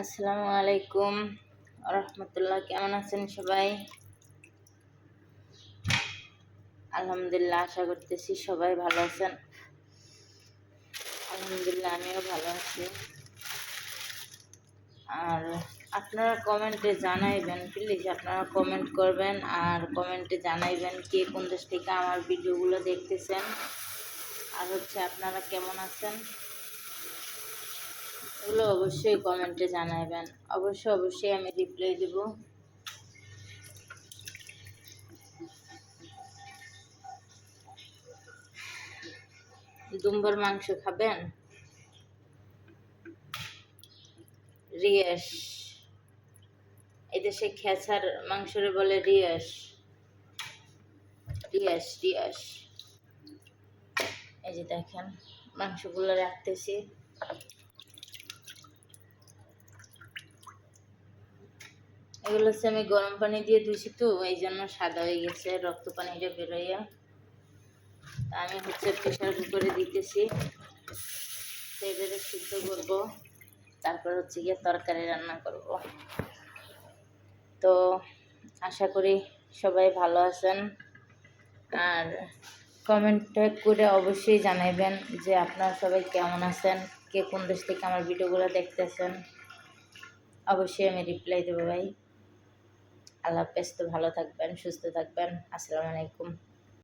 আসসালামু আলাইকুম। রহমতুল্লাহ কেমন আছেন সবাই? আলহামদুলিল্লাহ, আশা করতেছি সবাই ভালো আছেন। আলহামদুলিল্লাহ, আমিও ভালো আছি। আর আপনারা কমেন্টে জানাইবেন প্লিজ আপনারা কমেন্ট করবেন আর কমেন্টে জানাইবেন কে কোন দেশ থেকে আমার ভিডিওগুলো দেখতেছেন। আর হচ্ছে আপনারা কেমন আছেন? এগুলো অবশ্যই কমেন্টে জানাবেন অবশ্যই অবশ্যই আমি রিপ্লাই দেব। দুম্বর মাংস খাবেন? রিয়াস। এদেশে খেঁচার মাংসরে বলে রিয়াস। রিয়াস রিয়াস। এই যে দেখেন, মাংসগুলো রাখতেছি। এগুলো হচ্ছে আমি গরম পানি দিয়ে ধুইছি তো এই জন্য সাদা হয়ে গেছে, রক্ত পানিটা বেরোইয়া। তা আমি হচ্ছে প্রেশার কুকারে দিতেছি। সেটারে সিদ্ধ করব, তারপর হচ্ছে গিয়ে তরকারি রান্না করব। তো আশা করি সবাই ভালো আছেন। আর কমেন্টে করে অবশ্যই জানাইবেন যে আপনারা সবাই কেমন আছেন, কে কোন দেশ থেকে আমার ভিডিওগুলো দেখতেছেন। অবশ্যই আমি রিপ্লাই দেবো ভাই। আল্লাহ হাফেজ। তো ভালো থাকবেন সুস্থ থাকবেন। আসসালামু আলাইকুম।